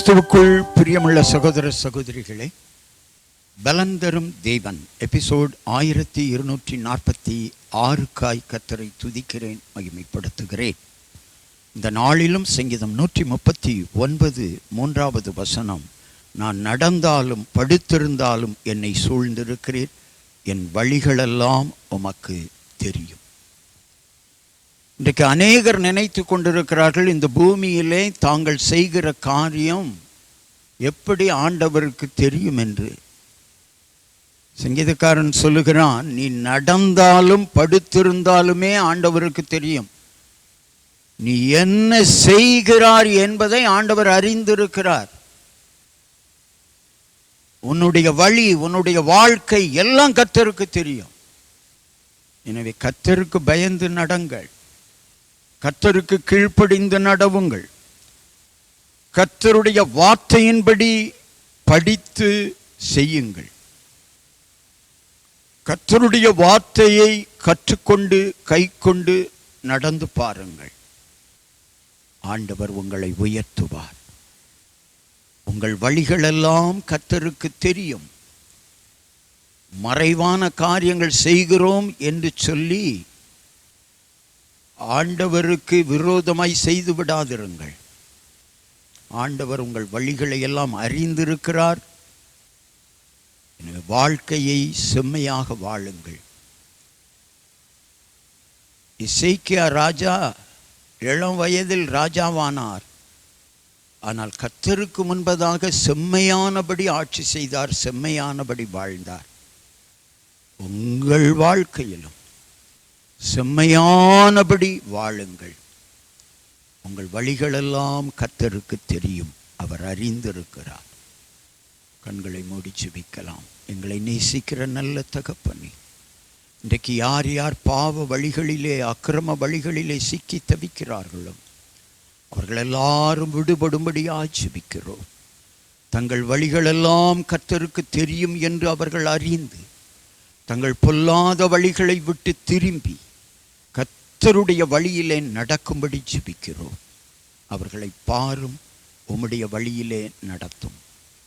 கிறிஸ்துவுக்குள் பிரியமுள்ள சகோதர சகோதரிகளே பலந்தரும் தேவன். எபிசோட் ஆயிரத்தி இருநூற்றி நாற்பத்தி ஆறுக்காய் கத்தரை துதிக்கிறேன் மகிமைப்படுத்துகிறேன். இந்த நாளிலும் சங்கீதம் நூற்றி முப்பத்தி ஒன்பது மூன்றாவது வசனம் நான் நடந்தாலும் படுத்திருந்தாலும் என்னை சூழ்ந்திருக்கிறேன் என் வழிகளெல்லாம் உமக்கு தெரியும். இன்றைக்கு அநேகர் நினைத்து கொண்டிருக்கிறார்கள் இந்த பூமியிலே தாங்கள் செய்கிற காரியம் எப்படி ஆண்டவருக்கு தெரியும் என்று. சங்கீதக்காரன் சொல்லுகிறான் நீ நடந்தாலும் படுத்திருந்தாலுமே ஆண்டவருக்கு தெரியும். நீ என்ன செய்கிறார் என்பதை ஆண்டவர் அறிந்திருக்கிறார். உன்னுடைய வழி உன்னுடைய வாழ்க்கை எல்லாம் கத்தருக்கு தெரியும். எனவே கத்தருக்கு பயந்து நடங்கள். கத்தருக்கு கீழ்ப்படிந்து நடவுங்கள். கத்தருடைய வார்த்தையின்படி படித்து செய்யுங்கள். கத்தருடைய வார்த்தையை கற்றுக்கொண்டு கை கொண்டு நடந்து பாருங்கள். ஆண்டவர் உங்களை உயர்த்துவார். உங்கள் வழிகளெல்லாம் கத்தருக்கு தெரியும். மறைவான காரியங்கள் செய்கிறோம் என்று சொல்லி ஆண்டவருக்கு விரோதமாய் செய்து விடாதிருங்கள். ஆண்டவர் உங்கள் வழிகளை எல்லாம் அறிந்திருக்கிறார். எனவே வாழ்க்கையை செம்மையாக வாழுங்கள். இசைக்கியா ராஜா இளம் வயதில் ராஜாவானார். ஆனால் கத்தருக்கு முன்பதாக செம்மையானபடி ஆட்சி செய்தார் செம்மையானபடி வாழ்ந்தார். உங்கள் வாழ்க்கையிலும் செம்மையானபடி வாழுங்கள். உங்கள் வழிகளெல்லாம் கத்தருக்கு தெரியும். அவர் அறிந்திருக்கிறார். கண்களை மூடி ஜெபிக்கலாம் எங்களை நேசிக்கிற நல்ல தகப்பனே. இன்றைக்கு யார் யார் பாவ வழிகளிலே அக்கிரம வழிகளிலே சிக்கி தவிக்கிறார்களோ அவர்கள் எல்லாரும் விடுபடும்படி ஆட்சேபிக்கிறோம். தங்கள் வழிகளெல்லாம் கத்தருக்கு தெரியும் என்று அவர்கள் அறிந்து தங்கள் பொல்லாத வழிகளை விட்டு திரும்பி கர்த்தருடைய வழியிலே நடக்கும்படி ஜிபிக்கிறோம். அவர்களை பாரும் உம்முடைய வழியிலே நடத்தும்.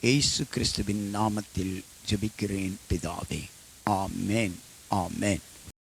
ஏசு கிறிஸ்துவின் நாமத்தில் ஜெபிக்கிறேன் பிதாவே. ஆமேன் ஆமேன்.